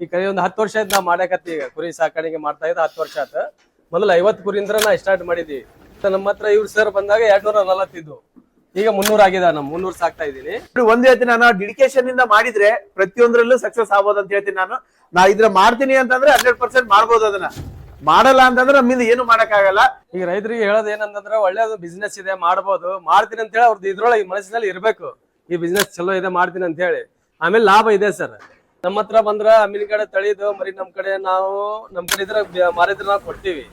ಈ ಕರಿ ಒಂದು ಹತ್ತು ವರ್ಷ ಆಯ್ತು ನಾ ಮಾಡಕತ್ತಿ ಈಗ. ಕುರಿ ಸಾಕಾಣಿಕೆ ಮಾಡ್ತಾ ಇದ್ದ ಹತ್ತು ವರ್ಷ ಆತ. ಮೊದಲು ಐವತ್ತು ಕುರಿಯಿಂದ ನಾ ಸ್ಟಾರ್ಟ್ ಮಾಡಿದ್ವಿ ನಮ್ಮ ಹತ್ರ ಇವ್ರು ಸರ್ ಬಂದಾಗ ಎರಡ್ ನೂರ ನಲವತ್ತಿದ್ದು ಈಗ ಮುನ್ನೂರ ಆಗಿದೆ ನಮ್ ಮುನ್ನೂರ್ ಸಾಕ್ತಾ ಇದೀನಿ ಒಂದ್ ಹೇಳ್ತೀನಿ ನಾನು ಡೆಡಿಕೇಶನ್ ಇಂದ ಮಾಡಿದ್ರೆ ಪ್ರತಿಯೊಂದ್ರಲ್ಲೂ ಸಕ್ಸಸ್ ಆಗ್ಬೋದು ಅಂತ ಹೇಳ್ತೀನಿ ನಾನು. ನಾ ಇದ್ರ ಮಾಡ್ತೀನಿ ಅಂತಂದ್ರೆ ಹಂಡ್ರೆಡ್ ಪರ್ಸೆಂಟ್ ಮಾಡ್ಬೋದು ಅದನ್ನ. ಮಾಡಲ್ಲ ಅಂತಂದ್ರೆ ನಮ್ಮಿಂದ ಏನು ಮಾಡಕ್ಕಾಗಲ್ಲ. ಈಗ ರೈತರಿಗೆ ಹೇಳೋದು ಏನಂತಂದ್ರೆ ಒಳ್ಳೇದು ಬಿಸ್ನೆಸ್ ಇದೆ ಮಾಡ್ಬೋದು. ಮಾಡ್ತೀನಿ ಅಂತ ಹೇಳಿ ಅವ್ರದ್ದು ಇದ್ರೊಳಗೆ ಮನಸ್ಸಿನಲ್ಲಿ ಇರ್ಬೇಕು. ಈ ಬಿಸ್ನೆಸ್ ಚಲೋ ಇದೆ ಮಾಡ್ತೀನಿ ಅಂತ ಹೇಳಿ. ಆಮೇಲೆ ಲಾಭ ಇದೆ ಸರ್ ನಮ್ಮ ಹತ್ರ ಬಂದ್ರ ಅಮೀನ್ ಕಡೆ ತಳಿದು ಮರಿ ನಮ್ ಕಡೆ ನಾವು ನಮ್ ಕಡೆ ಇದ್ರ ಮಾರಿದ್ರ ನಾವು ಕೊಡ್ತೀವಿ.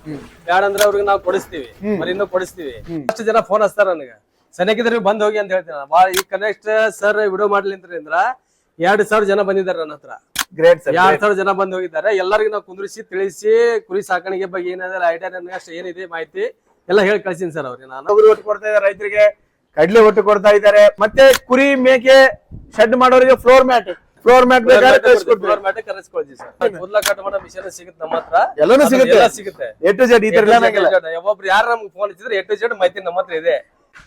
ಬ್ಯಾಡ ಅಂದ್ರೆ ಅವ್ರಿಗೆ ನಾವು ಕೊಡಿಸ್ತೀವಿ. ಮರಿನೂ ಕೊಡಿಸ್ತೀವಿ. ಅಷ್ಟು ಜನ ಫೋನ್ ಹಚ್ತಾರ ನನಗೆ. ಸನಿಕಿದ್ರೆ ಬಂದ್ ಹೋಗಿ ಅಂತ ಹೇಳ್ತೀನಿ ನಾನು. ಈ ಕನೆಕ್ಟ್ ಸರ್ ವಿಡಿಯೋ ಮಾಡ್ಲಿಂತ್ರಿಂದ ಎರಡ್ ಸಾವಿರ ಜನ ಬಂದಿದ್ದಾರೆ ನನ್ನ ಹತ್ರ. ಗ್ರೇಟ್ ಸರ್ ಎರಡ್ ಸಾವಿರ ಜನ ಬಂದ್ ಹೋಗಿದ್ದಾರೆ. ಎಲ್ಲರಿಗೂ ನಾವು ಕುಂದ್ರಿಸಿ ತಿಳಿಸಿ ಕುರಿ ಸಾಕಾಣಿಕೆ ಬಗ್ಗೆ ಏನಾದ್ರೆ ಐಡಿಯಾ ನನಗೆ ಅಷ್ಟು ಏನಿದೆ ಮಾಹಿತಿ ಎಲ್ಲ ಹೇಳಿ ಕಳ್ಸೀನಿ ಸರ್ ಅವ್ರಿಗೆ ನಾನು. ತೊಗರಿ ಒಟ್ಟು ಕೊಡ್ತಾ ಇದ್ದಾರೆ ರೈತರಿಗೆ ಕಡ್ಲೆ ಒಟ್ಟು ಕೊಡ್ತಾ ಇದ್ದಾರೆ. ಮತ್ತೆ ಕುರಿ ಮೇಕೆ ಶೆಡ್ ಮಾಡೋರಿಗೆ ಫ್ಲೋರ್ ಮ್ಯಾಟ್ ಫ್ಲೋರ್ ಮ್ಯಾಟ್ ಬೇಕಾದ್ರೆ ಕಳ್ಸ್ಕೊಡ್ತೀವಿ ಫ್ಲೋರ್ ಮ್ಯಾಟ್ ಕರೆಸ್ಕೊಳ್ತೀವಿ ಸರ್. ಕೂದಲ ಕಟ್ ಮಾಡೋ ಮಿಷನ್ ಸಿಗುತ್ತೆ ನಮ್ಮ ಹತ್ರ ಎಲ್ಲಾನು ಸಿಗುತ್ತೆ. ಎಲ್ಲ ಸಿಗುತ್ತೆ. ಎ ಟು ಜೆಡ್ ಈ ತರ ಅನ್ನಂಗಿಲ್ಲ. ಒಬ್ಬೊಬ್ರು ಯಾರು ನಮ್ಗೆ ಫೋನ್ ಹಚ್ಚಿದ್ರೆ ಎಟ್ಟು ಜೆಡ್ ಮಾಹಿತಿ ನಮ್ಮ ಹತ್ರ ಇದೆ.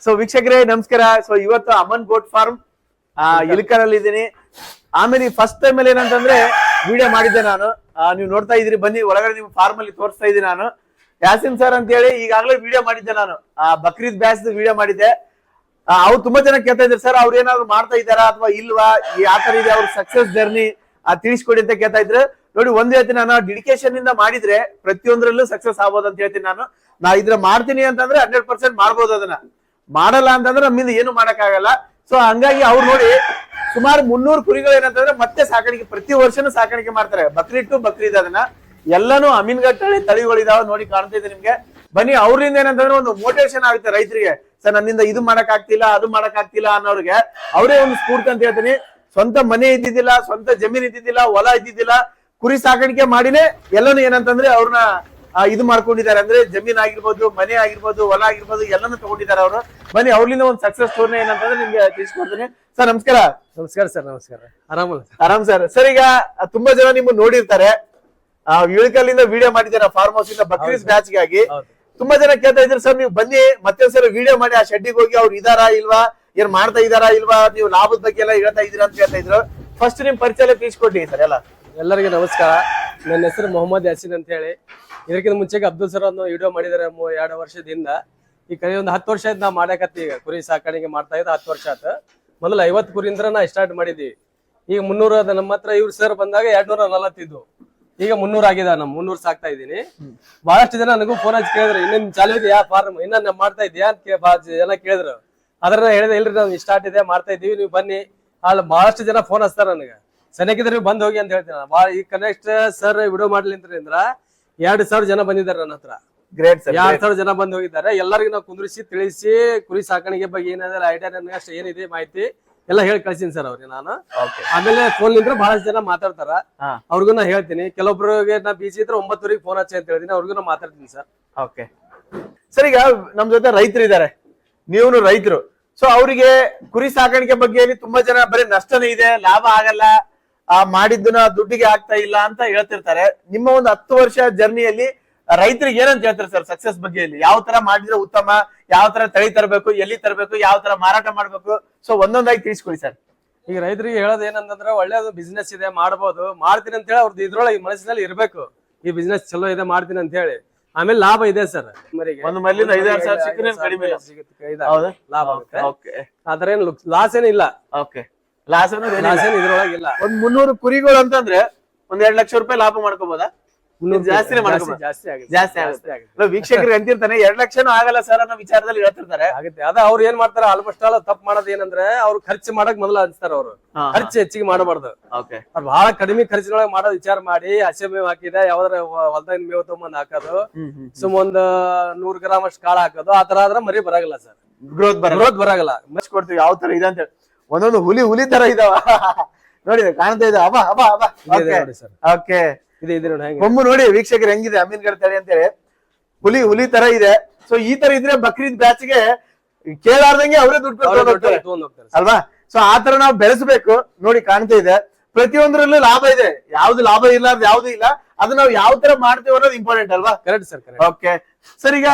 ಸೊ ವೀಕ್ಷಕರೇ ನಮಸ್ಕಾರ. ಸೊ ಇವತ್ತು ಅಮನ್ ಬೋಟ್ ಫಾರ್ಮ್ ಇಲ್ಕರಲ್ಲಿ ಇದೀನಿ ಆಮೇಲೆ ಫಸ್ಟ್ ಟೈಮ್ ಅಲ್ಲಿ ಏನಂತಂದ್ರೆ ವಿಡಿಯೋ ಮಾಡಿದ್ದೆ ನಾನು. ನೀವು ನೋಡ್ತಾ ಇದ್ರಿ ಬನ್ನಿ ಒಳಗಡೆ ನಿಮ್ ಫಾರ್ಮ್ ಅಲ್ಲಿ ತೋರಿಸ್ತಾ ಇದ್ದೀನಿ ನಾನು. ಯಾಸಿನ್ ಸರ್ ಅಂತ ಹೇಳಿ ಈಗಾಗಲೇ ವಿಡಿಯೋ ಮಾಡಿದ್ದೆ ನಾನು. ಆ ಬಕ್ರೀದ್ ಬ್ಯಾಸ್ ವಿಡಿಯೋ ಮಾಡಿದ್ದೆ. ಅವ್ರು ತುಂಬಾ ಜನ ಕೇಳ್ತಾ ಇದ್ರು ಸರ್, ಅವ್ರು ಏನಾದ್ರು ಮಾಡ್ತಾ ಇದ್ದಾರಾ ಅಥವಾ ಇಲ್ವಾ? ಯಾವ ತರ ಇದೆ, ಅವ್ರ ಸಕ್ಸಸ್ ಜರ್ನಿ ತಿಳಿಸ್ಕೊಡಿ ಅಂತ ಕೇಳ್ತಾ ಇದ್ರು. ನೋಡಿ, ಒಂದ್ ಹೇಳ್ತೀನಿ, ನಾನು ಡೆಡಿಕೇಶನ್ ಇಂದ ಮಾಡಿದ್ರೆ ಪ್ರತಿಯೊಂದ್ರಲ್ಲೂ ಸಕ್ಸಸ್ ಆಗ್ಬೋದು ಅಂತ ಹೇಳ್ತೀನಿ ನಾನು. ನಾ ಇದ್ರ ಮಾಡ್ತೀನಿ ಅಂತಂದ್ರೆ ಹಂಡ್ರೆಡ್ ಪರ್ಸೆಂಟ್ ಮಾಡ್ಬೋದು ಅದನ್ನ. ಮಾಡಲ್ಲ ಅಂತಂದ್ರೆ ನಮ್ಮಿಂದ ಏನು ಮಾಡಕ್ಕಾಗಲ್ಲ. ಸೊ ಹಂಗಾಗಿ ಅವ್ರು ನೋಡಿ, ಸುಮಾರು ಮುನ್ನೂರು ಕುರಿಗಳು ಏನಂತಂದ್ರೆ ಮತ್ತೆ ಸಾಕಾಣಿಕೆ, ಪ್ರತಿ ವರ್ಷನೂ ಸಾಕಾಣಿಕೆ ಮಾಡ್ತಾರೆ. ಬಕ್ರೀದ್ ಟು ಇದೆ ಅದನ್ನ. ಎಲ್ಲಾನು ಅಮೀನ್ಗಟ್ಟಳಿ ತಳಿಗಳು ತಳಿಗಳಿದಾವೆ ನೋಡಿ ಕಾಣ್ತಾ ಇದೆ ನಿಮ್ಗೆ. ಬನ್ನಿ, ಅವ್ರಿಂದ ಏನಂತಂದ್ರೆ ಒಂದು ಮೋಟಿವೇಶನ್ ಆಗುತ್ತೆ ರೈತರಿಗೆ. ಸರ್ ನನ್ನಿಂದ ಇದು ಮಾಡಕ್ ಆಗ್ತಿಲ್ಲ ಅದು ಮಾಡಕ್ ಆಗ್ತಿಲ್ಲ ಅನ್ನೋರಿಗೆ ಅವರೇ ಒಂದು ಸ್ಫೂರ್ತಿ ಅಂತ ಹೇಳ್ತೀನಿ. ಸ್ವಂತ ಮನೆ ಇದ್ದಿದ್ದಿಲ್ಲ ಸ್ವಂತ ಜಮೀನ್ ಇದ್ದಿದ್ದಿಲ್ಲ ಹೊಲ ಇದ್ದಿದ್ದಿಲ್ಲ ಕುರಿ ಸಾಕಾಣಿಕೆ ಮಾಡಿನೇ ಎಲ್ಲಾನು ಏನಂತಂದ್ರೆ ಅವ್ರನ್ನ ಇದು ಮಾಡ್ಕೊಂಡಿದ್ದಾರೆ. ಅಂದ್ರೆ ಜಮೀನ್ ಆಗಿರ್ಬೋದು ಮನೆ ಆಗಿರ್ಬೋದು ಹೊಲ ಆಗಿರ್ಬೋದು ಎಲ್ಲಾನು ತಗೊಂಡಿದ್ದಾರೆ ಅವರು. ಬನ್ನಿ ಅವ್ರಿಂದ ಒಂದು ಸಕ್ಸಸ್ ಸ್ಟೋರ್ನ ಏನಂತಂದ್ರೆ ನಿಮ್ಗೆ ತಿಳಿಸ್ಕೊಡ್ತೀನಿ. ಸರ್ ನಮಸ್ಕಾರ. ನಮಸ್ಕಾರ ಸರ್ ನಮಸ್ಕಾರ. ಆರಾಮಲ್ಲ ಆರಾಮ್ ಸರ್. ಸರ್ ಈಗ ತುಂಬಾ ಜನ ನಿಮ್ಮನ್ನ ನೋಡಿರ್ತಾರೆ. ಆ ಇಳಕಲ್ಲಿಂದ ವಿಡಿಯೋ ಮಾಡಿದ್ದಾರೆ ಫಾರ್ಮ್ ಹೌಸ್ ಇಂದ ಬಕ್ರೀಸ್ ಬ್ಯಾಚ್ಗಾಗಿ. ತುಂಬಾ ಜನ ಕೇಳ್ತಾ ಇದ್ರು ಸರ್, ನೀವು ಬನ್ನಿ, ಮತ್ತೆ ಸರ್ ವಿಡಿಯೋ ಮಾಡಿ, ಆ ಶೆಡ್ಡಿಗೆ ಹೋಗಿ ಅವ್ರು ಇದಾರಾ ಇಲ್ವಾ? ಏನ್ ಮಾಡ್ತಾ ಇದಾರಾ ಇಲ್ವಾ? ನೀವು ಲಾಭದ ಬಗ್ಗೆ ಎಲ್ಲ ಹೇಳ್ತಾ ಇದೀರಾ ಅಂತ ಹೇಳ್ತಾ ಇದ್ರು. ಫಸ್ಟ್ ನಿಮ್ ಪರಿಚಯ ತಿಳಿಸ್ಕೊಡಿ ಸರ್, ಎಲ್ಲ. ಎಲ್ಲರಿಗೂ ನಮಸ್ಕಾರ. ನನ್ನ ಹೆಸರು ಮೊಹಮ್ಮದ್ ಯಾಸಿನ್ ಅಂತ ಹೇಳಿ. ಇದಕ್ಕಿಂತ ಮುಂಚೆಗೆ ಅಬ್ದುಲ್ ಸರ್ ಅನ್ನೋ ವಿಡಿಯೋ ಮಾಡಿದಾರೆ ಎರಡು ವರ್ಷದಿಂದ. ಈ ಕಡೆ ಒಂದು ಹತ್ತು ವರ್ಷ ಆಯ್ತು ನಾ ಮಾಡಾಕತ್ತಿ ಈಗ. ಕುರಿ ಸಾಕಾಣಿಕೆ ಮಾಡ್ತಾ ಇದ್ದ, ಹತ್ತು ವರ್ಷ ಆತ ಮೊದಲು ಐವತ್ತು ಕುರಿಯಿಂದ ನಾ ಸ್ಟಾರ್ಟ್ ಮಾಡಿದ್ವಿ. ಈಗ ಮುನ್ನೂರ ನಮ್ಮ ಹತ್ರ ಇವ್ರು ಸರ್ ಬಂದಾಗ ಎರಡ್ ನೂರ ನಲವತ್ತಿದ್ದು ಈಗ ಮುನ್ನೂರ ಆಗಿದೆ ನಾನು ಮುನ್ನೂರ್ ಸಾಕ್ತಾ ಇದೀನಿ ಬಹಳಷ್ಟು ಜನ ನನಗೂ ಫೋನ್ ಹಚ್ಚಿ ಕೇಳಿದ್ರು ಇನ್ನೇನ್ ಚಾಲು ಇದೆಯಾ? ಫಾರ್ಮ್ ಇನ್ನ ಮಾಡ್ತಾ ಇದೆಯಾ? ಅಂತ ಜನ ಕೇಳಿದ್ರು. ಅದ್ರ ಹೇಳಿದ್ರೆ ಹೇಳಿದೆ ಇಲ್ರಿ ನಾವು ಸ್ಟಾರ್ಟ್ ಇದೆ ಮಾಡ್ತಾ ಇದೀವಿ ನೀವು ಬನ್ನಿ. ಅಲ್ಲಿ ಬಹಳಷ್ಟು ಜನ ಫೋನ್ ಹಚ್ತಾರ ನನಗೆ. ಸನಿಕಿದ್ರೆ ನೀವು ಬಂದ್ ಹೋಗಿ ಅಂತ ಹೇಳ್ತೀನಿ ನಾನು. ಈ ಕನೆಕ್ಟ್ ಸರ್ ವಿಡಿಯೋ ಮಾಡ್ಲಿಂತ್ರ ಎರಡ್ ಸಾವಿರ ಜನ ಬಂದಿದ್ದಾರೆ ನನ್ನ ಹತ್ರ. ಗ್ರೇಟ್ ಸರ್ ಎರಡ್ ಸಾವಿರ ಜನ ಬಂದ್ ಹೋಗಿದ್ದಾರೆ. ಎಲ್ಲರಿಗೂ ನಾವು ಕುಂದ್ರಿಸಿ ತಿಳಿಸಿ ಕುರಿ ಸಾಕಾಣಿಕೆ ಬಗ್ಗೆ ಏನಾದ್ರೆ ಐಡಿಯಾ ನನಗೆ ಅಷ್ಟು ಏನಿದೆ ಮಾಹಿತಿ. ಎಲ್ಲ ಹೇಳಿ ಕಳ್ಸೀನಿ ಸರ್ ಅವ್ರಿಗೆ ನಾನು. ಆಮೇಲೆ ಫೋನ್ ನಿಂತ್ರ ಬಹಳಷ್ಟು ಜನ ಮಾತಾಡ್ತಾರ. ಅವ್ರಿಗೂ ನಾ ಹೇಳ್ತೀನಿ. ಕೆಲವೊಬ್ರಿಗೆ ನಾ ಬಿಸಿ ಇದ್ರೆ ಒಂಬತ್ತುವರೆಗೆ ಫೋನ್ ಹಚ್ಚಿ ಅಂತ ಹೇಳ್ತೀನಿ ಅವ್ರಿಗೂ ನಾ ಮಾತಾಡ್ತೀನಿ ಸರ್. ಓಕೆ ಸರ್ ಈಗ ನಮ್ ಜೊತೆ ರೈತರು ಇದ್ದಾರೆ ನೀವು ರೈತರು. ಸೊ ಅವರಿಗೆ ಕುರಿ ಸಾಕಾಣಿಕೆ ಬಗ್ಗೆ ತುಂಬಾ ಜನ ಬರೀ ನಷ್ಟನೇ ಇದೆ ಲಾಭ ಆಗಲ್ಲ ಆ ಮಾಡಿದ್ದನ್ನ ದುಡ್ಡಿಗೆ ಆಗ್ತಾ ಇಲ್ಲ ಅಂತ ಹೇಳ್ತಿರ್ತಾರೆ. ನಿಮ್ಮ ಒಂದು ಹತ್ತು ವರ್ಷ ಜರ್ನಿಯಲ್ಲಿ ರೈತರಿಗೆ ಏನಂತ ಹೇಳ್ತಾರೆ ಸರ್ ಸಕ್ಸಸ್ ಬಗ್ಗೆ ಇಲ್ಲಿ? ಯಾವ ತರ ಮಾಡಿದ್ರೆ ಉತ್ತಮ ಯಾವ ತರ ತಳಿ ತರಬೇಕು ಎಲ್ಲಿ ತರಬೇಕು ಯಾವ ತರ ಮಾರಾಟ ಮಾಡ್ಬೇಕು? ಸೊ ಒಂದೊಂದಾಗಿ ತಿಳಿಸ್ಕೊಡಿ ಸರ್. ಈಗ ರೈತರಿಗೆ ಹೇಳೋದು ಏನಂತಂದ್ರೆ ಒಳ್ಳೇದು ಬಿಸ್ನೆಸ್ ಇದೆ ಮಾಡ್ಬೋದು ಮಾಡ್ತೀನಿ ಅಂತ ಹೇಳಿ ಅವ್ರದ್ದು ಇದ್ರೊಳಗೆ ಮನಸ್ಸಿನಲ್ಲಿ ಇರ್ಬೇಕು. ಈ ಬಿಸ್ನೆಸ್ ಚಲೋ ಇದೆ ಮಾಡ್ತೀನಿ ಅಂತ ಹೇಳಿ. ಆಮೇಲೆ ಲಾಭ ಇದೆ ಸರ್. ಮರಿಗೆ. ಒಂದು ಮಲ್ಲಿಂದ ಐದಾರು ಸಾವಿರ ಸಿಕ್ಕರೆ ಏನ್ ಕಡಿಮೆ ಇಲ್ಲ. ಸಿಗುತ್ತೆ ಹೌದಾ? ಲಾಭ ಆಗುತ್ತೆ. ಓಕೆ ಆದ್ರೆ ಏನು ಲಾಸ್ ಏನಿಲ್ಲ ಓಕೆ. ಲಾಸ್ ಅನ್ನೋದು ಲಾಸ್ ಏನು ಇದ್ರೊಳಗಿಲ್ಲ ಒಂದ್ ಮುನ್ನೂರು ಕುರಿಗಳು ಅಂತಂದ್ರೆ ಒಂದ್ ಎರಡ್ ಲಕ್ಷ ರೂಪಾಯಿ ಲಾಭ ಮಾಡ್ಕೋಬಹುದಾ ಜಾಸ್ತಿನೇ ಜಾಸ್ತಿ ಆಗುತ್ತೆ ಜಾಸ್ತಿ ಆಗುತ್ತೆ. ವೀಕ್ಷಕರಿಗೆ ಅಂತಿರ್ತಾನೆ ಎರಡ್ ಲಕ್ಷನೂ ಆಗಲ್ಲ ಸರ್ ಅನ್ನೋ ವಿಚಾರದಲ್ಲಿ ಹೇಳ್ತಿರ್ತಾರೆ. ಆಗುತ್ತೆ. ಅದ ಅವ್ರು ಏನ್ ಮಾಡ್ತಾರೆ ಆಲ್ಮೋಸ್ಟ್ ಆಲ್ ತಪ್ಪು ಮಾಡೋದು ಏನಂದ್ರೆ ಅವ್ರು ಖರ್ಚು ಮಾಡಕ್ ಮೊದಲು ಅನ್ಸ್ತಾರ ಅವ್ರು. ಖರ್ಚು ಹೆಚ್ಚಿಗೆ ಮಾಡಬಾರ್ದು. ಓಕೆ. ಅವ್ರು ಬಹಳ ಕಡಿಮೆ ಖರ್ಚಿನೊಳಗೆ ಮಾಡೋ ವಿಚಾರ ಮಾಡಿ ಹಸೆ ಮೇವ್ ಹಾಕಿದೆ ಯಾವ್ದಾರ ಹೊಲ್ದಾಗ ಮೇವ್ ತಗೊಂಬಂದ್ ಹಾಕೋದು ಸುಮ್ ಒಂದ್ ನೂರ್ ಗ್ರಾಮ್ ಅಷ್ಟು ಕಾಳು ಹಾಕೋದು ಆ ತರ ಆದ್ರೆ ಮರಿ ಬರಾಗಲ್ಲ ಸರ್. ಗ್ರೋತ್ ಬರ ಗ್ರೋತ್ ಬರಾಗಲ್ಲ ಕೊಡ್ತೀವಿ ಯಾವ ತರ ಇದೆ ಅಂತ ಹೇಳಿ. ಒಂದೊಂದು ಹುಲಿ ಹುಲಿ ತರ ಇದಾವ. ನೋಡಿ ಕಾಣ್ತಾ ಇದೆ. ಅಬ್ಬಾ ಅಬ್ಬಾ ಅಬಾ ಇದೆ ನೋಡಿ ಸರ್. ಓಕೆ ಇದೆ ಇದೆ ನೋಡಿ ಹೆಂಗೆ. ಕೊಂಬು ನೋಡಿ ವೀಕ್ಷಕರು ಹೆಂಗಿದೆ ಅಮೀನ್ಗಢ ತಳಿ ಅಂತೇಳಿ. ಹುಲಿ ಹುಲಿ ತರ ಇದೆ. ಸೊ ಈ ತರ ಇದ್ರೆ ಬಕ್ರೀದ್ ಬ್ಯಾಚ್ಗೆ ಕೇಳಾರ್ದಂಗೆ ಅವರೇ ದುಡ್ಡು ಕೊಟ್ಟು ದೊಡ್ಡ ತಗೊಂಡ್ ಹೋಗ್ತಾರೆ ಅಲ್ವಾ? ಸೊ ಆ ತರ ನಾವು ಬೆಳೆಸಬೇಕು. ನೋಡಿ ಕಾಣ್ತಾ ಇದೆ. ಪ್ರತಿಯೊಂದರಲ್ಲೂ ಲಾಭ ಇದೆ. ಯಾವ್ದು ಲಾಭ ಇರ್ಲಾರ್ದು ಯಾವ್ದು ಇಲ್ಲ. ಅದು ನಾವು ಯಾವ ತರ ಮಾಡ್ತೇವೆ ಅನ್ನೋದು ಇಂಪಾರ್ಟೆಂಟ್ ಅಲ್ವಾ? Correct sir correct okay sir ಈಗ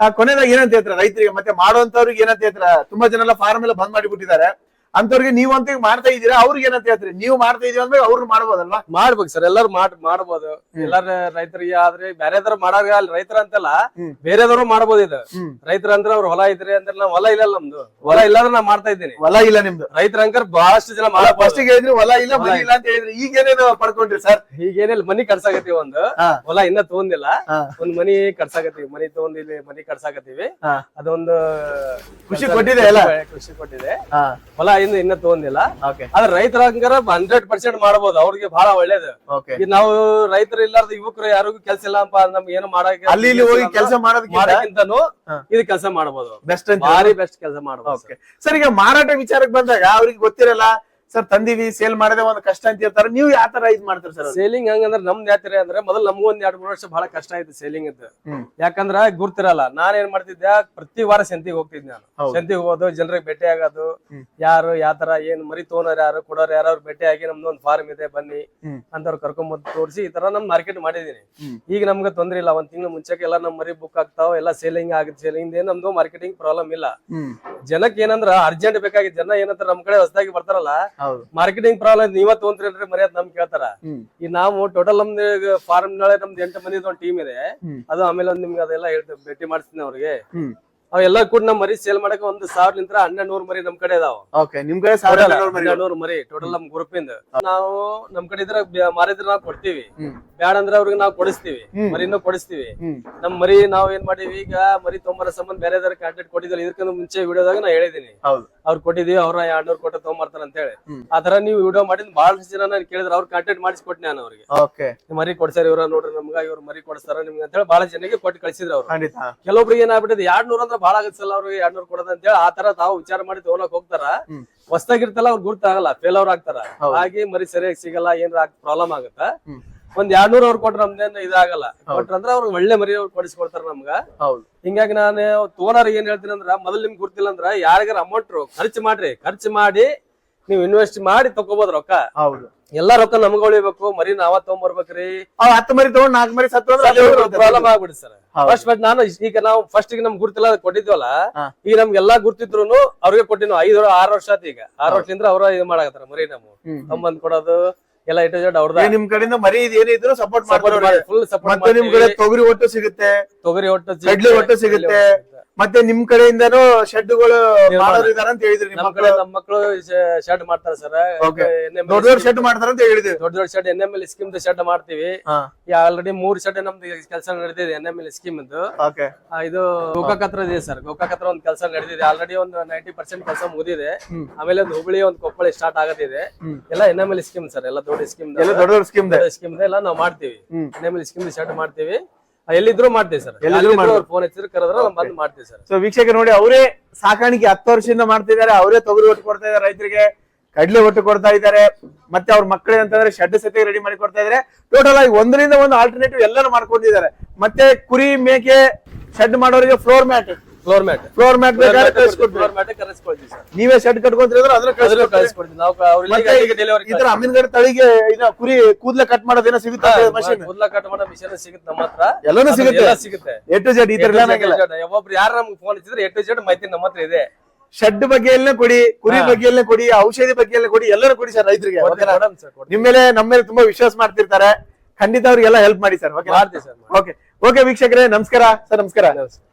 ಆ, ಕೊನೆದಾಗ ಏನಂತ ಹೇಳ್ತಾರೆ ರೈತರಿಗೆ? ಮತ್ತೆ ಮಾಡುವಂತವ್ರಿಗೆ ಏನಂತ ಹೇಳ್ತಾರೆ? ತುಂಬಾ ಜನ ಎಲ್ಲ ಫಾರ್ಮ್ ಎಲ್ಲ ಬಂದ್ ಮಾಡಿಬಿಟ್ಟಿದ್ದಾರೆ ಅಂತವ್ರಿಗೆ ನೀವು ಅಂತ ಮಾಡ್ತಾ ಇದೀರಾ ಅವ್ರಿಗೆ ಏನಂತ ಹೇಳ್ತೀರಿ? ನೀವು ಮಾಡ್ತಾ ಇದೀವಿ ಅಂದ್ರೆ ಅವ್ರು ಮಾಡ್ಬೋದಲ್ವಾ? ಮಾಡ್ಬೇಕು ಸರ್ ಎಲ್ಲಾರು ಮಾಡ್ ಮಾಡ್ಬೋದು. ಎಲ್ಲಾರ ರೈತರಿಗೆ ಆದ್ರೆ ಬೇರೆದ್ರ ಮಾಡಾಗ ಅಲ್ಲಿ ರೈತರ ಅಂತಲ್ಲ ಬೇರೆದವ್ರು ಬೇರೆದವರು ಮಾಡ್ಬೋದು ಇದು. ರೈತರ ಅಂದ್ರೆ ಅವ್ರ ಹೊಲ ಇದ್ರಿ ಅಂದ್ರೆ ನಾವ್ ಹೊಲ ಇಲ್ಲ ನಮ್ದು. ಹೊಲ ಇಲ್ಲಾಂದ್ರೆ ನಾ ಮಾಡ್ತಾ ಇದ್ದೀನಿ. ಹೊಲ ಇಲ್ಲ ನಿಮ್ದು. ರೈತರ ಅಂಕರ್ ಬಹಳಷ್ಟು ಜನ ಫಸ್ಟ್ ಮಾಡಬಹುದು ಹೇಳಿದ್ರಿ ಹೊಲ ಇಲ್ಲ ಹೊಲ ಮನಿ ಇಲ್ಲ ಅಂತ ಹೇಳಿದ್ರಿ. ಈಗ ಏನೇನು ಪಡ್ಕೊಂಡ್ರಿ ಸರ್? ಈಗೇನಿಲ್ಲ ಮನಿ ಕಟ್ಸಾಕತ್ತೀವಿ ಒಂದು. ಹೊಲ ಇನ್ನ ತಗೊಂಡಿಲ್ಲ. ಒಂದ್ ಮನಿ ಕಟ್ಸಾಕತ್ತೀವಿ. ಮನಿ ತಗೊಂಡಿಲ್ಲಿ ಮನಿ ಕಟ್ಸಾಕತ್ತೀವಿ. ಅದೊಂದು ಖುಷಿ ಕೊಟ್ಟಿದೆ ಎಲ್ಲ? ಖುಷಿ ಕೊಟ್ಟಿದೆ. ಹೊಲ ಇನ್ನು ಇನ್ನ ತಗೊಂಡಿಲ್ಲ. ಆದ್ರೆ ರೈತರ ಹಂಗಾರ ಹಂಡ್ರೆಡ್ ಪರ್ಸೆಂಟ್ ಮಾಡಬಹುದು ಅವ್ರಿಗೆ ಬಹಳ ಒಳ್ಳೇದು. ಈಗ ನಾವು ರೈತರು ಇಲ್ಲಾರ್ದ ಯುವಕರು ಯಾರಿಗೂ ಕೆಲಸ ಇಲ್ಲ ಅಂತ ನಮ್ಗೆ ಏನು ಮಾಡಕ್ಕೆ ಅಲ್ಲಿ ಇಲ್ಲಿ ಹೋಗಿ ಕೆಲಸ ಮಾಡೋದಕ್ಕಿಂತ ಮಾಡಕ್ಕಿಂತನೂ ಹಾ. ಇದು ಕೆಲಸ ಮಾಡಬಹುದು ಬೆಸ್ಟ್ ಭಾರಿ ಬೆಸ್ಟ್ ಕೆಲಸ ಮಾಡಬಹುದು ಸರ್ ಈಗ ಮಾರಾಟ ವಿಚಾರಕ್ಕೆ ಬಂದಾಗ ಅವ್ರಿಗೆ ಗೊತ್ತಿರಲ್ಲ ಸರ್ ತಂದಿವಿ ಸೇಲ್ ಮಾಡದೆ ಒಂದು ಕಷ್ಟ ಅಂತ ಇರ್ತಾರೆ ನೀವು ಯಾವ ತರ ಇದ್ ಮಾಡ್ತೀರಿ ಸರ್ ಸೇಲಿಂಗ್ ಹಂಗಂದ್ರೆ ನಮ್ದು ಯಾತ್ರೆ ಅಂದ್ರೆ ಮೊದಲು ನಮಗೂ ಒಂದ್ ಎರಡ್ ಮೂರು ವರ್ಷ ಬಹಳ ಕಷ್ಟ ಆಯ್ತು ಸೇಲಿಂಗ್ ಹ್ಮ್. ಯಾಕಂದ್ರ ಗುರ್ತಿರಲ್ಲ ನಾನ್ ಏನ್ ಮಾಡ್ತಿದ್ದೆ ಪ್ರತಿ ವಾರ ಸಂತಿಗೆ ಹೋಗ್ತಿದ್ದೆ ನಾನು. ಸಂತಿಗೆ ಹೋಗೋದು ಜನರಿಗೆ ಭೇಟಿ ಆಗೋದು ಯಾರು ಯಾತರ ಏನ್ ಮರಿ ತೋನರ್ ಯಾರು ಕೊಡೋರು ಯಾರು ಭೇಟಿ ಆಗಿ ನಮ್ದು ಒಂದು ಫಾರ್ಮ್ ಇದೆ ಬನ್ನಿ. ಅಂತವ್ರು ಕರ್ಕೊಂಬಂದು ತೋರಿಸಿ ಈ ತರ ನಮ್ ಮಾರ್ಕೆಟ್ ಮಾಡಿದೀನಿ. ಈಗ ನಮ್ಗೆ ತೊಂದ್ರೆ ಇಲ್ಲ ಒಂದ್ ತಿಂಗಳ ಮುಂಚೆಗೆ ಎಲ್ಲ ನಮ್ ಮರಿ ಬುಕ್ ಆಗ್ತಾವ ಎಲ್ಲ ಸೇಲಿಂಗ್ ಆಗುತ್ತೆ ಸೇಲಿಂಗ್ ಏನ್ ನಮ್ದು ಮಾರ್ಕೆಟಿಂಗ್ ಪ್ರಾಬ್ಲಮ್ ಇಲ್ಲ. ಜನಕ್ಕೆ ಏನಂದ್ರ ಅರ್ಜೆಂಟ್ ಬೇಕಾಗಿ ಜನ ಏನಂತಾರ ನಮ್ ಕಡೆ ಹೊಸದಾಗಿ ಬರ್ತಾರಲ್ಲ ಮಾರ್ಕೆಟಿಂಗ್ ಪ್ರಾಬ್ಲಮ್ ನೀವ ತೊಗೊಂತ್ರಿ ಮರ್ಯಾದ ನಮ್ ಕೇಳ್ತಾರ. ಈ ನಾವು ಟೋಟಲ್ ನಮ್ದು ಫಾರ್ಮ್ ನಾಳೆ ನಮ್ದು ಎಂಟು ಮಂದಿ ಒಂದ್ ಟೀಮ್ ಇದೆ. ಅದು ಆಮೇಲೆ ಒಂದ್ ನಿಮ್ಗೆ ಅದೆಲ್ಲ ಹೇಳ್ತೇವೆ ಭೇಟಿ ಮಾಡಿಸ್ತೀನಿ ಅವ್ರಿಗೆ. ಅವೆಲ್ಲ ಕೂಡ ನಮ್ ಮರಿ ಸೇಲ್ ಮಾಡಕ್ಕೆ ಒಂದು ಸಾವಿರ ನಿಂತ್ರ ಹನ್ನೆರಡು ನೂರು ಮರಿ ನಮ್ ಕಡೆ ಇದಾವ. ಹನ್ನೆರಡು ನೂರು ಮರಿ. ಟೋಟಲ್ ನಮ್ ಗ್ರೂಪ್ ಇಂದ. ನಾವು ನಮ್ ಕಡೆ ಇದ್ರ ಮಾರಿದ್ರೆ ನಾವು ಕೊಡ್ತೀವಿ. ಬ್ಯಾಡ ಅಂದ್ರೆ ಅವ್ರಿಗೆ ನಾವು ಕೊಡಿಸ್ತೀವಿ. ಮರಿನ ಕೊಡಿಸ್ತೀವಿ. ನಮ್ ಮರಿ ನಾವ್ ಏನ್ ಮಾಡೀವಿ ಈಗ ಮರಿ ತೊಂಬರ ಸಂಬಂಧ ಬೇರೆ ಕಾಂಟ್ಯಾಕ್ಟ್ ಕೊಟ್ಟಿದ್ದಿಲ್ಲ ಇದಕ್ಕಿಂತ ಮುಂಚೆ ವಿಡಿಯೋದಾಗ ನಾ ಹೇಳಿದೀನಿ ಹೌದು. ಅವ್ರು ಕೊಟ್ಟಿದೀವಿ ಅವ್ರ ಎರಡ್ನೂರ್ ಕೊಟ್ಟ ತಗೊಂಬರ್ತಾರ ಅಂತ ಹೇಳಿ ಆತರ ನೀವು ವಿಡಿಯೋ ಮಾಡಿದ್ ಬಹಳಷ್ಟು ಜನ ನಾನು ಕೇಳಿದ್ರೆ ಅವ್ರು ಕಾಂಟ್ಯಾಕ್ಟ್ ಮಾಡಿಸಿ ಕೊಟ್ಟೆ ನಾನು ಅವ್ರಿಗೆ. ಮರಿ ಕೊಡ್ಸಾರ ಇವ್ರ ನೋಡ್ರಿ ನಮ್ಗ ಇವ್ರ ಮರಿ ಕೊಡ್ಸಾರ ನಿಮ್ಗೆ ಅಂತ ಹೇಳಿ ಬಹಳ ಜನಕ್ಕೆ ಕೊಟ್ಟು ಕಳ್ಸಿದ್ರು ಅವ್ರು. ಖಂಡಿತ. ಕೆಲವೊಬ್ರಿಗೆ ಏನಾಗ್ಬಿಟ್ಟಿದೆ ಎರಡ್ ನೂರ ಅಂದ್ರೆ ಬಹಳ ಆಗತ್ತಲ್ಲ ಅವ್ರಿಗೆ ಎರಡ್ ನೂರ್ ಕೊಡೋದ್ ಅಂತ ಹೇಳಿ ಆತರ ತರ ತಾವು ವಿಚಾರ ಮಾಡಿ ತಗೊಳಕ್ ಹೋಗ್ತಾರ. ಹೊಸದಾಗಿರ್ತಲ್ಲ ಅವ್ರು ಗುರ್ತಾಗಲ್ಲ ಫೇಲ್ ಅವ್ರ ಆಗ್ತಾರ. ಹಾಗೆ ಮರಿ ಸರಿಯಾಗಿ ಸಿಗಲ್ಲ ಏನಾರ ಪ್ರಾಬ್ಲಮ್ ಆಗುತ್ತ. ಒಂದ್ ಎರಡ್ ನೂರ ಅವ್ರು ಕೊಟ್ರ ನಮ್ದೇನ್ ಇದಾಗಲ್ಲ. ಕೊಟ್ರಂದ್ರ ಅವ್ರಿಗೆ ಒಳ್ಳೆ ಮರಿ ಅವ್ರು ಕೊಡಿಸ್ಕೊಡ್ತಾರ ನಮ್ಗ. ಹೌದು. ಹಿಂಗಾಗಿ ನಾನು ತೋನರ್ ಏನ್ ಹೇಳ್ತೀನಿ ಅಂದ್ರ ಮೊದಲ್ ನಿಮ್ಗೆ ಗೊತ್ತಿಲ್ಲ ಅಂದ್ರ ಯಾರಿಗಾರ ಅಮೌಂಟ್ ಖರ್ಚು ಮಾಡ್ರಿ ಖರ್ಚು ಮಾಡಿ ನೀವು ಇನ್ವೆಸ್ಟ್ ಮಾಡಿ ತಗೋಬಹುದು ರೊಕ್ಕ. ಹೌದು. ಎಲ್ಲಾ ರೊಕ್ಕ ನಮ್ಗ ಉಳಿಬೇಕು ಮರಿ ನಾವ ತಗೊಂಬರ್ಬೇಕ್ರಿ. ಅವ್ ಹತ್ತು ಮರಿ ತಗೊಂಡ್ ನಾಲ್ಕು ಮರಿ ಸತ್ತು ಅಂದ್ರೆ. ಪ್ರಾಬ್ಲಮ್ ಆಗ್ಬಿಡಿ ಸರ್. ಫಸ್ಟ್ ಬಟ್ ನಾನು ಈಗ ನಾವು ಫಸ್ಟ್ ನಮ್ಗೆ ಗುರ್ತಿಲ್ಲ ಕೊಟ್ಟಿದ್ವಲ್ಲ ಈಗ ಈಗ ನಮ್ಗೆಲ್ಲಾ ಗುರ್ತಿದ್ರು ಅವ್ರಿಗೆ ಕೊಟ್ಟಿನ ಐದು ಆರು ವರ್ಷ ಆಯ್ತು ಈಗ. ಆರು ವರ್ಷದಿಂದ ಅವ್ರ ಇದು ಮಾಡಾಕತ್ತಾರ ಮರಿ ನಮ್ಮ ತಮ್ಮಂದ್ ಕೊಡೋದು ಎಲ್ಲ ಇಟ್ಟು ಜಡ್ ಅವ್ರದ ನಿಮ್ ಕಡೆಯಿಂದ ಮರಿ ಏನಿದ್ರು ಏನೇ ಸಪೋರ್ಟ್ ಮಾಡ್ತಾರೆ ಫುಲ್ ಸಪೋರ್ಟ್ ಮತ್ತೆ ನಿಮ್ ಕಡೆ ತೊಗರಿ ಒಟ್ಟು ಸಿಗುತ್ತೆ. ತೊಗರಿ ಒಟ್ಟು ಕಡ್ಲಿ ಒಟ್ಟು ಸಿಗುತ್ತೆ. ಮತ್ತೆ ನಿಮ್ ಕಡೆಯಿಂದನೂ ಶೆಡ್ಗಳು ಇದಾರ ಅಂತ ಹೇಳಿದ್ರಿ ನಮ್ಮ ಕಡೆ ನಮ್ಮ ಮಕ್ಕಳು ಶೆಡ್ ಮಾಡ್ತಾರ ಸರ್. ದೊಡ್ಡ ದೊಡ್ಡ ಶೆಡ್ ಮಾಡ್ತಾರೆ ಅಂತ ಹೇಳಿದ್ರಿ. ದೊಡ್ಡ ದೊಡ್ಡ shed N M L scheme shed ಮಾಡ್ತೀವಿ. ಆಲ್ರೆಡಿ ಮೂರ್ ಶೆಡ್ ನಮ್ದು ಕೆಲಸ ನಡೆದಿದೆ ಎನ್ ಎಂ ಎಲ್ ಸ್ಕೀಮ್ ಇದು ಇದು ಗೋಕಾಕ್ ಹತ್ರ ಇದೆ ಸರ್. ಗೋಕಾಕ್ ಹತ್ರ ಒಂದು ಕೆಲಸ ನಡೆದಿದೆ. ಆಲ್ರೆಡಿ ಒಂದು ನೈಂಟಿ ಪರ್ಸೆಂಟ್ ಕೆಲಸ ಮುಗಿದಿದೆ. ಆಮೇಲೆ ಒಂದು ಹುಬ್ಳಿ ಒಂದು ಕೊಪ್ಪಳ ಸ್ಟಾರ್ಟ್ ಆಗತ್ತಿದೆ. ಎಲ್ಲ N M L scheme sir. ಎಲ್ಲ ದೊಡ್ಡ ಸ್ಕೀಮ್ ಎಲ್ಲ ದೊಡ್ಡ ದೊಡ್ಡ ಸ್ಕೀಮ್ ಸ್ಕೀಮ್ ಎಲ್ಲ ನಾವು ಮಾಡ್ತೀವಿ. ನೇಮಲ್ಲಿ ಸ್ಕೀಮ್ ಸ್ಟಾರ್ಟ್ ಮಾಡ್ತೀವಿ. ಎಲ್ಲಿದ್ರು ಮಾಡ್ತೀವಿ ಸರ್ ಎಲ್ಲಿದ್ರು ಫೋನ್ ಹಚ್ಚಿದ್ರೆ ಕರೆದ್ರೆ ನಾವು ಬಂದು ಮಾಡ್ತೀವಿ ಸರ್ ಸೊ ವೀಕ್ಷಕ ನೋಡಿ ಅವರೇ ಸಾಕಾಣಿಕೆ ಹತ್ತು ವರ್ಷದಿಂದ ಮಾಡ್ತಿದ್ದಾರೆ ಅವರೇ ತೊಗರಿ ಒಟ್ಟು ಕೊಡ್ತಾ ಇದ್ದಾರೆ ರೈತರಿಗೆ ಕಡ್ಲೆ ಒಟ್ಟು ಕೊಡ್ತಾ ಇದ್ದಾರೆ ಮತ್ತೆ ಅವ್ರ ಮಕ್ಕಳು ಅಂತಂದ್ರೆ ಶೆಡ್ ಸತಿ ರೆಡಿ ಮಾಡಿ ಕೊಡ್ತಾ ಇದಾರೆ ಟೋಟಲ್ ಆಗಿ ಒಂದರಿಂದ ಒಂದು ಆಲ್ಟರ್ನೇಟಿವ್ ಎಲ್ಲಾನು ಮಾಡ್ಕೊಂಡಿದ್ದಾರೆ. ಮತ್ತೆ ಕುರಿ ಮೇಕೆ ಶೆಡ್ ಮಾಡೋರಿಗೆ floor mat floor mat floor mat ಬೇಕಾದ್ರೆ ಕಳಿಸ್ಕೊಡ್ತೀವಿ. ಫ್ಲೋರ್ ಮ್ಯಾಟ್ ಕರೆಸ್ಕೊಳ್ತೀವಿ ಸರ್ ನೀವೇ ಶೆಡ್ ಕಟ್ಕೊಂತಿದ್ರೆ ಅದ್ರ ಅದ್ರಲ್ಲೂ ಕಳಿಸ್ಕೊಡ್ತೀವಿ ಕಳಿಸ್ಕೊಡ್ತೀವಿ. ನಾವು ಅವ್ರಿಗೆ ಡೆಲಿವರಿ ಈ ತರ ಅಮ್ಮಿನಗಡೆ ತಳಿಗೆ ಇನ್ನ ಕುರಿ ಕೂದ್ಲೆ ಕಟ್ ಮಾಡೋದೇನೋ ಸಿಗುತ್ತೆ ಮಷಿನ್ ಕೂದಲ ಕಟ್ ಮಾಡೋ ಮಿಷನ್ ಸಿಗುತ್ತೆ ನಮ್ಮ ಹತ್ರ. ಎಲ್ಲಾನು ಸಿಗುತ್ತೆ. ಎಲ್ಲ ಸಿಗುತ್ತೆ. ಎ ಟು ಜೆಡ್ ಈ ತರ ಎಲ್ಲ. ಒಬ್ಬೊಬ್ರು ಯಾರು ನಮ್ಗೆ ಫೋನ್ ಹಚ್ಚಿದ್ರೆ ಟು ಜೆಡ್ ಮಾಹಿತಿ ನಮ್ಮ ಹತ್ರ ಇದೆ. ಶೆಡ್ ಬಗ್ಗೆ ಎಲ್ಲ ಕೊಡಿ ಕುರಿ ಬಗ್ಗೆ ಎಲ್ಲ ಕೊಡಿ ಔಷಧಿ ಬಗ್ಗೆ ಎಲ್ಲ ಕೊಡಿ ಎಲ್ಲರೂ ಕೊಡಿ ಸರ್ ರೈತರಿಗೆ ನಿಮ್ಮ ಮೇಲೆ ನಮ್ಮ ಮೇಲೆ ತುಂಬಾ ವಿಶ್ವಾಸ ಮಾಡ್ತಿರ್ತಾರೆ. ಖಂಡಿತ ಅವ್ರಿಗೆಲ್ಲ ಹೆಲ್ಪ್ ಮಾಡಿ ಸರ್ ಓಕೆ ಓಕೆ ಓಕೆ ವೀಕ್ಷಕರೇ ನಮಸ್ಕಾರ. ಸರ್ ನಮಸ್ಕಾರ. ನಮಸ್ಕಾರ.